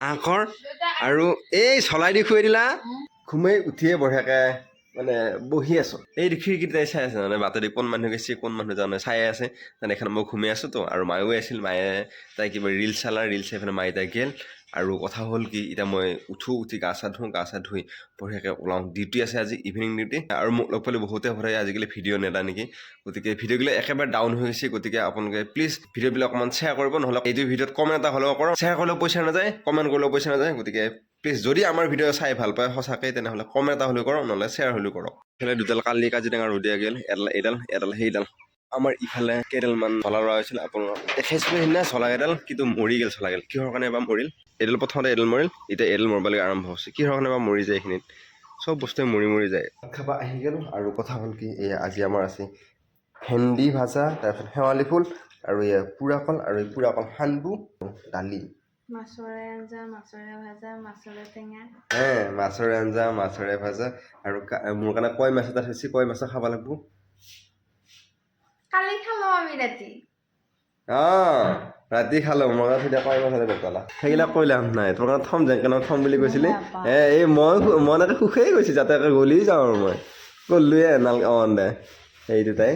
আঁকৰ আৰু এই চলাই দি খুৱাই দিলা। ঘুমাই উঠিয়ে বঢ়িয়াকে মানে বহি আছো। এই খিৰিকীত তাই চাই আছে মানে বাটেদি কোন মানুহ গৈছে কোন মানুহ জানে চাই আছে। মানে এখন মই ঘুমাই আছোঁতো আৰু মায়েও আছিল মায়ে তাই কিবা ৰিল চালা ৰিল চাই পেলাই মায়ে তাই গেল। আৰু কথা হ'ল কি, এতিয়া মই উঠো, উঠি গা চা ধুওঁ, গা চা ধুই বঢ়িয়াকৈ ওলাওঁ। ডিউটি আছে আজি ইভিনিং ডিউটি আৰু মোক লগ পালে বহুতে ভৰাই আজিকালি ভিডিঅ' নেদা নেকি? গতিকে ভিডিঅ'বিলাক একেবাৰে ডাউন হৈ গৈছে, গতিকে আপোনালোকে প্লিজ ভিডিঅ'বিলাক অকণমান শ্বেয়াৰ কৰিব, নহ'লে এইটো ভিডিঅ'ত কমেণ্ট এটা হ'লেও কৰক। শ্বেয়াৰ কৰিলেও পইচা নাযায় কমেণ্ট কৰিলেও পইচা নাযায়, গতিকে প্লিজ যদি আমাৰ ভিডিঅ' চাই ভালো পায় সঁচাকৈ, তেনেহ'লে কমেণ্ট এটা হ'লেও কৰক, নহ'লে শ্বেয়াৰ হ'লেও কৰক। ইফালে দুডাল কালি কাজিৰঙা ৰ'দিয়া গ'ল, এডাল এইডাল এডাল, সেইডাল। আমাৰ ইফালে কেইডালমান চলা ৰোৱা হৈছিল আপোনালোকক দেখাইছিলোঁ সেইদিনা চলা কেইডাল কিন্তু মৰি গ'ল চলা গ'ল কিহৰ কাৰণে এবাৰ মৰিল? এডাল প্ৰথমতে এডাল মৰিল এতিয়া এডাল মৰিবলৈ আৰম্ভ হৈছে। কিহৰ কাৰণে বা মৰি যায় এইখিনিত চব বস্তুৱে মৰি মৰি যায়। খাবা আহি গ'ল আৰু কথা হ'ল কি এয়া আজি আমাৰ আছে ভেন্দি ভাজা তাৰপিছত শেৱালি ফুল আৰু এয়া পোৰা কল আৰু এই পোৰা কল সান্দু দালি। মাছৰে আঞ্জা মাছৰে ভাজা মাছৰে টেঙা। হে মাছৰে আঞ্জা মাছৰে ভাজা আৰু মোৰ কাৰণে কয় মাছ এটা থৈছে কয় মাছো খাব লাগিব। কালি খালো আমি ৰাতি। অঁ ৰাতি খালোঁ মই তেতিয়া কয় মাছ এটা বেপালা সেইবিলাক কৈ লাভ নাই কাৰণে থম জেংকেনত থম বুলি কৈছিলি? এ এই মই মই তাতে সুখেই গৈছোঁ যাতে গলি যাওঁ আৰু মই। গ'লোৱে নাল অঁ দে। সেই দুটাই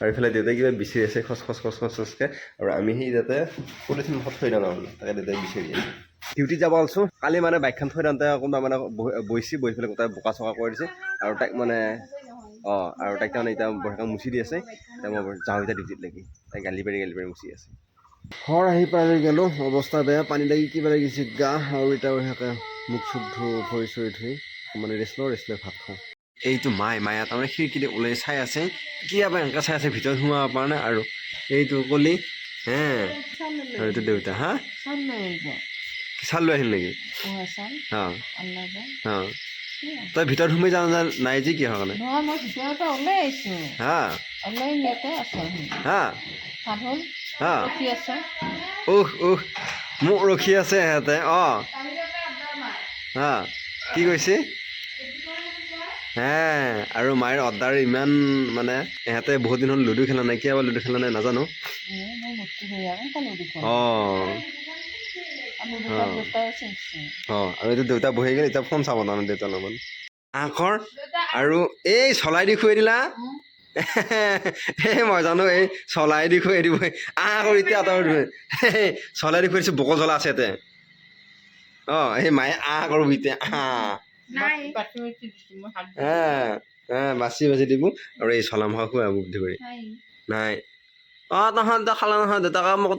আৰু ইফালে দেউতাই কিবা বিচাৰি আছে খচ খচ খচ খচ খচকৈ। আৰু আমি সেই যাতে পলিথিন মুখত থৈ দিওঁ নহ'লে তাকে দেউতাই বিচাৰি আছে। ডিউটিত যাব আলছোঁ কালি মানে বাইকখন থৈ দিওঁতে কোনোবা মানে বহিছে বহি পেলাই গোটেই বোকা চকা কৰি দিছে। আৰু তাইক মানে অঁ আৰু তাইক তাৰমানে এতিয়া বঢ়িয়াকৈ মুচি দি আছে। এতিয়া মই যাওঁ এতিয়া ডিউটিত লাগি। তাই গালি পাৰি গালি পাৰি মুচি আছে। ঘৰ আহি পাই গ'লোঁ অৱস্থা বেয়া পানী লাগি কিবা লাগিছে গা আৰু এতিয়া বঢ়িয়াকৈ মুখ চুখ ধু ভৰি চৰি ধুই মানে ৰেষ্ট লওঁ ৰেষ্ট লৈ ভাত খাওঁ। এইটো মাই মায়ে তাৰমানে খিৰিকীতে ওলাই চাই আছে। কিবা এনেকৈ চাই আছে ভিতৰত সোমাব পৰা নাই আৰু। এইটো কলি হে আৰু এইটো দেউতা হা? চাল লৈ আহিল নেকি? অঁ অঁ। তই ভিতৰত সোমাই যাওঁ যা নাই যে কিহৰ কাৰণে? নহয় মই ভিতৰৰ ওলাই আহিছো। হা। ওলাই ইয়াতে আছো হা। ভাত হা। ৰখি আছো। উহ উহ। মোক ৰখি আছে সিহঁতে অঁ। হা। কি কৈছে? হে আৰু মায়ের অৰ্ডাৰ ইমান মানে ইহঁতে বহুত দিন হ'ল লুডু খেলা নাই কিয় বা লুডু খেলা নাই নাজানো। অঁ। অঁ আৰু এতিয়া দেউতা বহি গ'ল এতিয়া ফোন চাব তাৰমানে দেউতাৰ লগত। আখৰ আৰু এই চলাই দি খুৱাই দিলা। এই মই জানো এই চলাই দি খুৱাই দিব। আহ কৰি এতিয়া আঁতৰ চলাই দি খুৱাই দিছোঁ বকল জ্বলা আছে ইয়াতে। অঁ এই মায়ে আহ কৰোঁ এতিয়া বাকী বাকী বাচি বাচি দিব। আৰু এই চলাম খুৱাই বুদ্ধি কৰি নাই। অঁ তহঁত খালা নহয় দেউতাক মোক